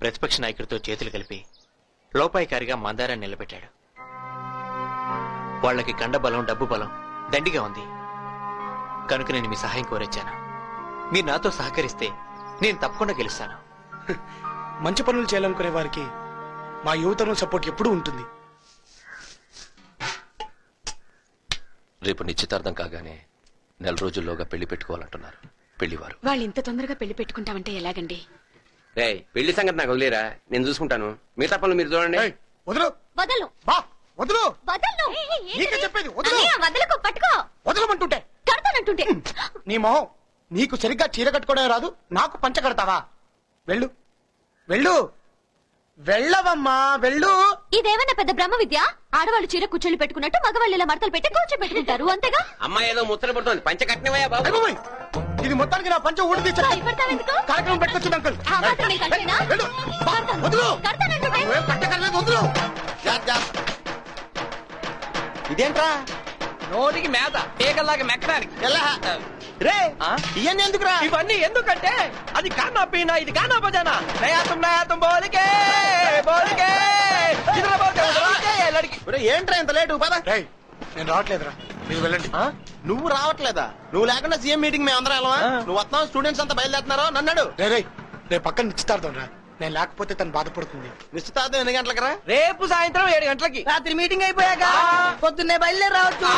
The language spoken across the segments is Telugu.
ప్రతిపక్ష నాయకుడితో చేతులు కలిపి లోపాయికారిగా మందారాన్ని నిలబెట్టాడు. వాళ్ళకి కండ బలం డబ్బు బలం దండిగా ఉంది. కనుక నేను మీ సహాయం కోరొచ్చాను. మీరు నాతో సహకరిస్తే నేను తప్పకుండా గెలుస్తాను. మంచి పనులు చేయాలనుకునే వారికి మా యువతరం సపోర్ట్ ఎప్పుడూ ఉంటుంది. రేపు నిశ్చితార్థం కాగానే నెల రోజుల్లోగా పెళ్ళి పెట్టుకోవాలంటున్నారు. పెళ్ళివారు. వాళ్ళు ఇంత తొందరగా పెళ్ళి పెట్టుకుంటామంటే ఎలాగండి? రే పెళ్ళి సంగతి నాకు వదిలేరా? నేను చూసుకుంటాను. మిగతా పనులు మీరు చూడండి. ఏయ్, వదులు. వదలు. బా వదులు. వదలు నీకే చెప్పేది, వదలు. అన్నయ్య, వదలకు పట్టుకో. వదలమంటుంటే. కడతానంటుంటే. నీ మొహం నీకు సరిగ్గా చీర కట్టుకోవడం రాదు నాకు పంచ కడతావా? వెళ్ళు. వెళ్ళు. వెళ్ళవమ్మా వెళ్ళు. ఇదేమన్నా పెద్ద బ్రహ్మ విద్య? ఆడవాళ్ళు చీర కూర్చొని పెట్టుకున్నట్టు మగవాళ్ళు ఇలా మడతలు పెట్టి కూర్చోబెట్టుకుంటారు అంతేగా? అమ్మాయి ఏదో ముచ్చట పడుతుంది. పంచ కట్టినవయ్యా బాబు. ఇది మొత్తానికి నా పంచ ఊడి భయపడతావెందుకు? కార్యక్రమం పెట్టుకొచ్చింది అంకుల్. వదులు. వదులు. ఇదేంట్రా? నోటికి మేత పీకల్లాగా మెక్కడానికి. రే ఆ? ఇవన్నీ ఎందుకురా? ఇవన్నీ ఎందుకంటే అది కానా పీనా ఇది కానా బజానా నయాతం నయాతం బోలికే బోలికే. బోలికే ఏంట్రా ఇంత లేటు పద? రేయ్ నేను రావట్లేదురా. మీరు వెళ్ళండి. నువ్వు రావట్లేదా? నువ్వు లేకుండా సీఎం మీటింగ్ మేము అందరం వెళ్ళవా నువ్వు వస్తావు స్టూడెంట్స్ అంతా బయలుదేరుతున్నారో? నన్నాడు రే రే రేపు పక్కన నిశ్చితార్థం రా. నేను లేకపోతే తను బాధపడుతుంది. నిశ్చితార్థం ఎన్ని గంటలకు రా రేపు సాయంత్రం ఏడు గంటలకి. రాత్రి మీటింగ్ అయిపోయాక పొద్దున్నే బయలుదేరి రావచ్చు.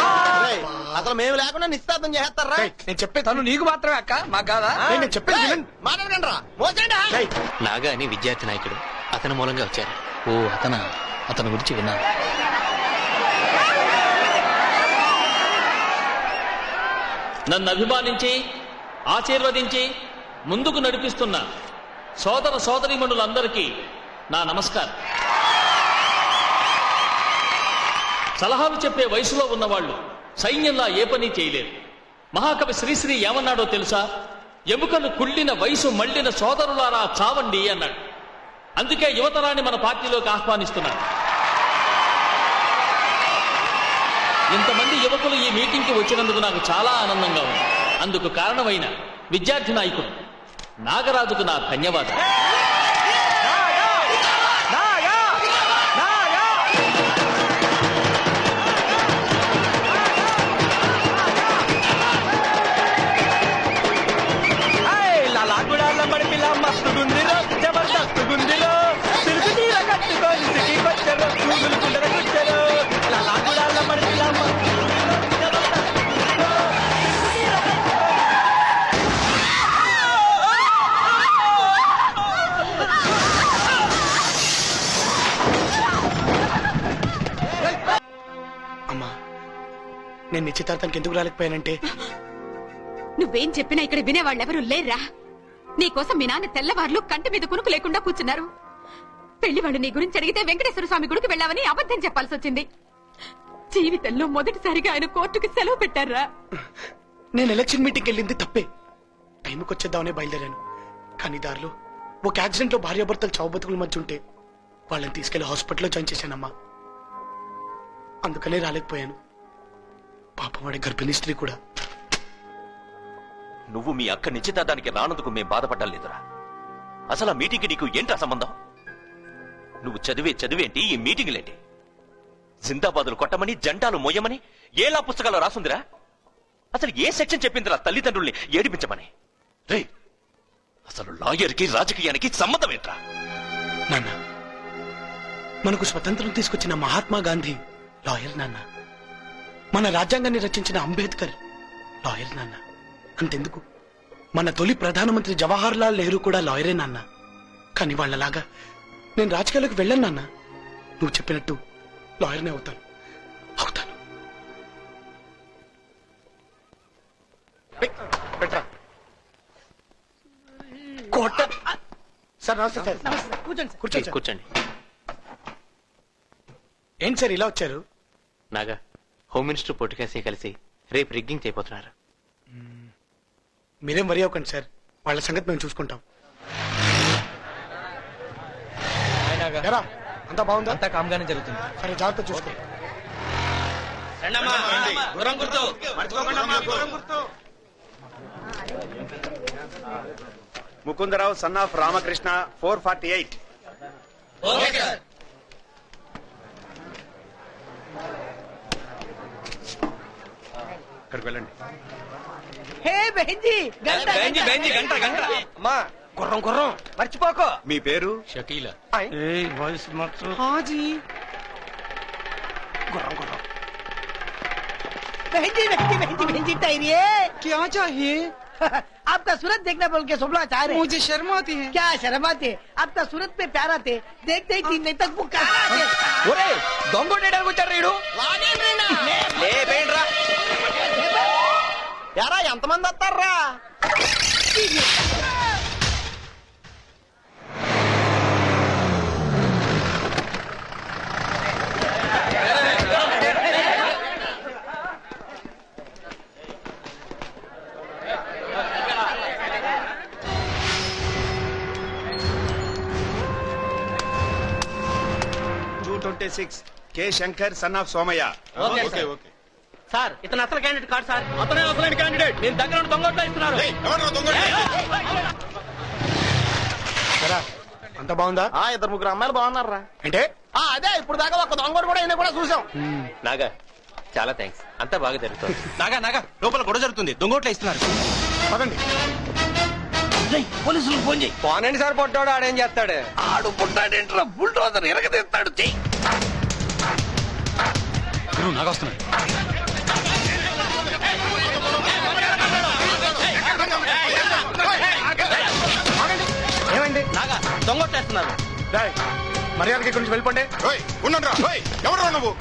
రేయ్, అసలు మేము లేకుండా నిశ్చితార్థం చేస్తారా రేయ్, నేను చెప్పేది తను నీకు మాత్రమే అక్క మాకు కాదా? రేయ్, నేను చెప్పేది వినండి. మాట్లాడకండి రా మోసండి రేయ్, నాగా అని విద్యార్థి నాయకుడు. అతని మూలంగా వచ్చారు. ఓ అతన? అతని గురించి విన్నాను. నన్ను అభిమానించి ఆశీర్వదించి ముందుకు నడిపిస్తున్న సోదర సోదరీమణులందరికీ నా నమస్కారం. సలహాలు చెప్పే వయసులో ఉన్నవాళ్ళు సైన్యంలా ఏ పని చేయలేరు. మహాకవి శ్రీశ్రీ ఏమన్నాడో తెలుసా? ఎముకను కుళ్ళిన వయసు మళ్ళిన సోదరులారా చావండి అన్నాడు. అందుకే యువతరాన్ని మన పార్టీలోకి ఆహ్వానిస్తున్నాడు ఇంతమంది యువకులు ఈ మీటింగ్కి వచ్చినందుకు నాకు చాలా ఆనందంగా ఉంది. అందుకు కారణమైన విద్యార్థి నాయకుడు నాగరాజుకు నా ధన్యవాదాలు. నిశ్చితార్థానికి ఎందుకు రాలేకపోయానంటే? నువ్వేం చెప్పినా ఇక్కడ వినేవాళ్ళెవరూ లేర్రా. నీకోసం మీ నాన్న తెల్లవార్లు కంటి మీద కునుకు లేకుండా కూర్చున్నారు. పెళ్ళి వాళ్ళు నీ గురించి అడిగితే వెంకటేశ్వర స్వామి గుడికి వెళ్ళావని అబద్ధం చెప్పాల్సి వచ్చింది. జీవితంలో మొదటిసారిగా ఆయన కోర్టుకి సెలవు పెట్టారా నేను ఎలక్షన్ మీటింగ్కి వెళ్ళింది తప్పే. టైంకి వచ్చేద్దామనే బయలుదేరాను. కానీ దారిలో ఒక యాక్సిడెంట్లో భార్యాభర్తలు చావు బతుకుల మధ్య ఉంటే వాళ్ళని తీసుకెళ్ళి హాస్పిటల్లో జాయిన్ చేశానమ్మా. అందుకనే రాలేకపోయాను. పాపం వాడి గర్భిణీ స్త్రీ కూడా. నువ్వు మీ అక్క నిశ్చితార్థానికి రానందుకు మేం బాధపడ్డం లేదురా. అసలు ఆ మీటింగ్కి నీకు ఏంట్రా సంబంధం? నువ్వు చదివే చదివేంటి ఈ మీటింగ్లేంటి? జిందాబాదులు కొట్టమని జెండాలు మోయమని ఏలా పుస్తకాలు రాసుందిరా? అసలు ఏ సెక్షన్ చెప్పిందిరా తల్లిదండ్రుల్ని ఏడిపించమని? రే అసలు లాయర్కి రాజకీయానికి సంబంధం ఏంట్రా? నాన్న మనకు స్వతంత్రం తీసుకొచ్చిన మహాత్మా గాంధీ లాయర్ నాన్న. మన రాజ్యాంగాన్ని రచించిన అంబేద్కర్. లాయర్ నాన్న అంతెందుకు? మన తొలి ప్రధానమంత్రి జవహర్ లాల్ నెహ్రూ కూడా లాయరే నాన్న. కానీ వాళ్ళలాగా నేను రాజకీయాలకు వెళ్ళను నాన్న. నువ్వు చెప్పినట్టు లాయర్నే అవుతాను. అవుతాను. ఏయ్, పెట్రా. కోట. సార్. నమస్తే సార్. కూర్చోండి సార్. కూర్చోండి సార్. కూర్చోండి. ఏంటి సార్ ఇలా వచ్చారు? నాగా. హోమ్ మినిస్టర్ పొట్టుకేసి కలిసి రేపు రిగ్గింగ్ చేయబోతున్నారు. మీరేం వరి అవ్వకండి సార్ వాళ్ళ సంగతి మేము చూసుకుంటాం. ఎరా అంతా బాగుందా? అంతా కామ్గానే జరుగుతుంది. సరే జాగ్రత్త చూసుకో. Mukundarao son of Ramakrishna four forty eight అక్కడికి వెళ్ళండి హే బెంజీ గంట బెంజి బెంజి గంట గంట అమ్మా గుర్రం గుర్రం మర్చిపోకో మీ పేరు షకీల హాజీ గుర్రం గుర్రం बहनजी बहनजी बहनजी बहनजी टायरिए क्या चाहिए आपका सूरत देखना बोल के सुबह चाह रहे हैं। मुझे शर्म आती है क्या शर्म आते आपका सूरत पे प्यारा थे देखते ही तीन दिन तक वो कहा ఒరే దొంగొట్టేయడానికి వచ్చాడు రీడు లేపేండ్రా ఎరా ఎంతమంది వస్తారా two twenty six K Shankar son of Somayya okay okay sir ఇతను అసలు క్యాండిడేట్ కాదు సార్. అతనే అసలైన క్యాండిడేట్ నేను దగ్గర ఉండి దొంగొట్లో ఇస్తున్నారు. అంత బాగుందా? ఆ ఇద్దరు ముగ్గురు అమ్మాయిలు బాగున్నారా అంటే? ఆ అదే ఇప్పుడు దాకా ఒక దొంగడు కూడా అయినా కూడా చూసాం నాగా చాలా థ్యాంక్స్ అంతా బాగా జరుగుతుంది. నాగా నాగా లోపల గొడవ జరుగుతుంది. దొంగోట్లు ఇస్తున్నారు. పదండి. పోలీసులకు ఫోన్ చేయి. పోనండి సార్ పొట్టాడు ఆడేం చేస్తాడు? ఆడు పుట్టాడేంట్రా? బుల్డోజర్ ఎరగదీస్తాడు. చెయ్యి నాగా దొంగొట్టేస్తున్నారు డాయ్ మర్యాదకి ఇక్కడి నుంచి వెళ్ళిపోండి ఎవరు నువ్వు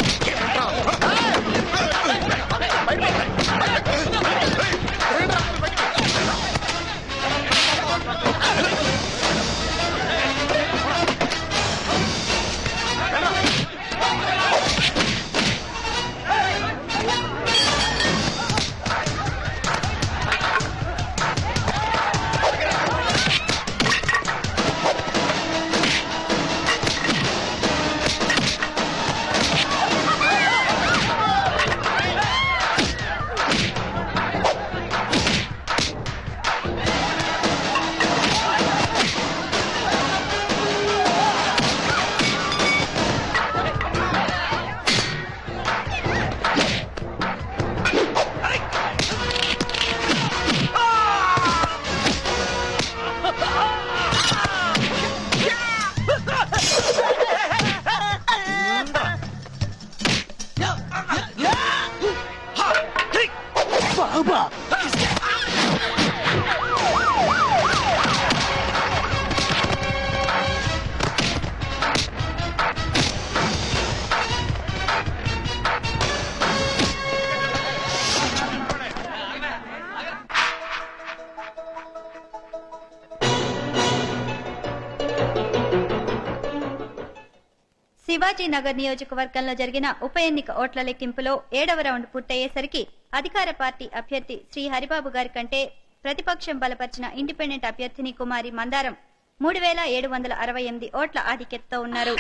శివాజీనగర్ నియోజకవర్గంలో జరిగిన ఉప ఎన్నిక ఓట్ల లెక్కింపులో ఏడవ రౌండ్ పూర్తయ్యేసరికి అధికార పార్టీ అభ్యర్థి శ్రీ హరిబాబు గారి కంటే ప్రతిపక్షం బలపరిచిన ఇండిపెండెంట్ అభ్యర్థిని కుమారి మందారం మూడు వేల ఏడు వందల అరవై ఎనిమిది ఓట్ల ఆధిక్యతతో ఉన్నారు.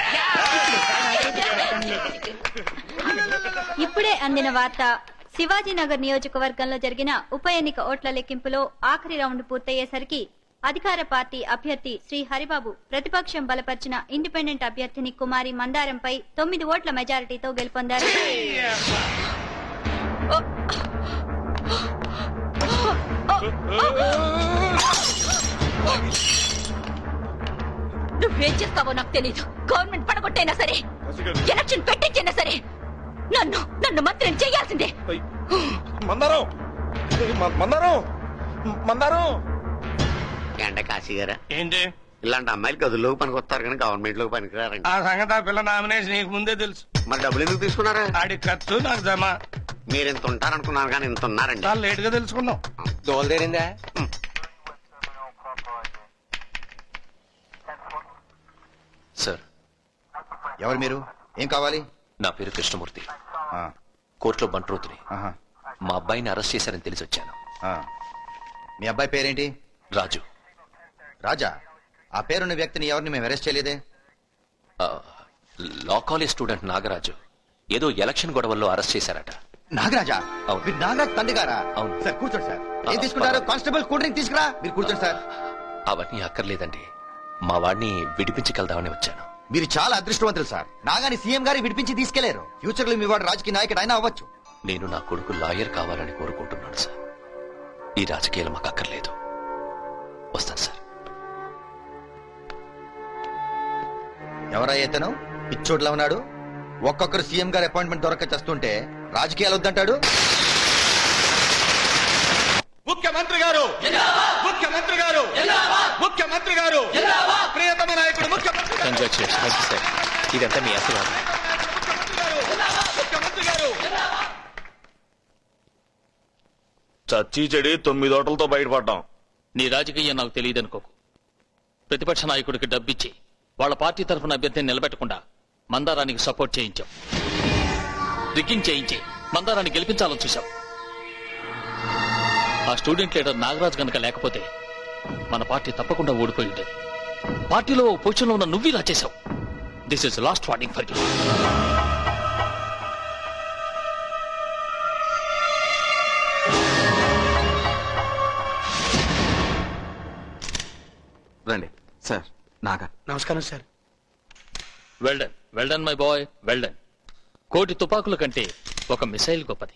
ఇప్పుడే అందిన వార్త శివాజీనగర్ నియోజకవర్గంలో జరిగిన ఉప ఎన్నిక ఓట్ల లెక్కింపులో ఆఖరి రౌండ్ పూర్తయ్యేసరికి అధికార పార్టీ అభ్యర్థి శ్రీ హరిబాబు ప్రతిపక్షం బలపరిచిన ఇండిపెండెంట్ అభ్యర్థిని కుమారి మందారంపై తొమ్మిది ఓట్ల మెజారిటీతో గెలుపొందారు. నువ్వేం చేస్తావో నాకు తెలీదు. గవర్నమెంట్ పడగొట్టైనా సరే ఎలక్షన్ పెట్టించైనా సరే నన్ను నన్ను మంత్రిని చేయాల్సిందే. మందారం! మందారం! మందారం! ఎండ కాశీ గారా? ఏంటి? ఇలాంటి అమ్మాయిలు గదుల్లోకి పనికి వస్తారు కానీ గవర్నమెంట్లోకి పనికిరారండి. ఆ సంగతి ఆ పిల్ల నామినేషన్ నీకు ముందే తెలుసు. మరి డబ్బులు ఎందుకు తీసుకున్నారా? ఆడి ఖర్చు నాకు జమ. మీరు ఇంత ఉంటారనుకున్నాను కానీ ఇంత ఉన్నారండి. చాలా లేట్గా తెలుసుకున్నాం. దోలదేరిందా సార్. ఎవరు మీరు? ఏం కావాలి? నా పేరు కృష్ణమూర్తి. ఆ, కోర్టులో బంట్రోతుని. ఆహా, మా అబ్బాయిని అరెస్ట్ చేశారని తెలిసి వచ్చాను ఆ. మీ అబ్బాయి పేరేంటి? రాజు. రాజా ఆ పేరున్న వ్యక్తిని ఎవరిని మేము అరెస్ట్ చేయలేదే? లా కాలేజ్ స్టూడెంట్ నాగరాజు ఏదో ఎలక్షన్ గొడవల్లో అరెస్ట్ చేశారట. నాగరాజా? అవును. మీరు నాగరాజ్ తండ్రి గారా అవును. సార్ కూర్చోండి సార్. ఆ, ఏం తీసుకుంటారు. కానిస్టేబుల్ కూల్ డ్రింక్ తీసుకురా. మీరు కూర్చోండి సార్. అవన్నీ అక్కర్లేదండి. మా వాడిని విడిపించగలదామని వచ్చాను. మీరు చాలా అదృష్టవంతులు సార్. నాగాని సీఎం గారి విడిపించి తీసుకెళ్ళారు. ఫ్యూచర్లో మీ వాడు రాజకీయ నాయకుడు అయినా అవ్వచ్చు. నేను నా కొడుకు లాయర్ కావాలని కోరుకుంటున్నాను సార్. ఈ రాజకీయాలు మాకు అక్కర్లేదు. వస్తాను సార్. ఎవరయ్యేతను పిచ్చోట్లా ఉన్నాడు. ఒక్కొక్కరు సీఎం గారి అపాయింట్మెంట్ దొరక చేస్తుంటే రాజకీయాలు వద్దంటాడు? ముఖ్యమంత్రి గారు! ముఖ్యమంత్రి గారు! ముఖ్యమంత్రి గారు! ప్రియతమ నాయకుడు ముఖ్యమంత్రి ఇదంతా మీ ముఖ్యమంత్రి గారు! చచ్చి చెడి తొమ్మిది ఓటలతో బయటపడ్డాం. నీ రాజకీయం నాకు తెలియదనుకోకు. ప్రతిపక్ష నాయకుడికి డబ్బిచ్చి వాళ్ళ పార్టీ తరఫున అభ్యర్థిని నిలబెట్టకుండా మందారానికి సపోర్ట్ చేయించాం. రిగ్గింగ్ చేయించి మందారాన్ని గెలిపించాలని చూశాం. ఆ స్టూడెంట్ లీడర్ నాగరాజ్ గనక లేకపోతే మన పార్టీ తప్పకుండా ఓడిపోయి ఉండేది. పార్టీలో ఓ పొజిషన్లో ఉన్న నువ్వు ఇలా చేశావు this is last warning for you నమస్కారం sir. Well done well done my boy well done. కోటి తుపాకుల కంటే ఒక మిసైల్ గొప్పది.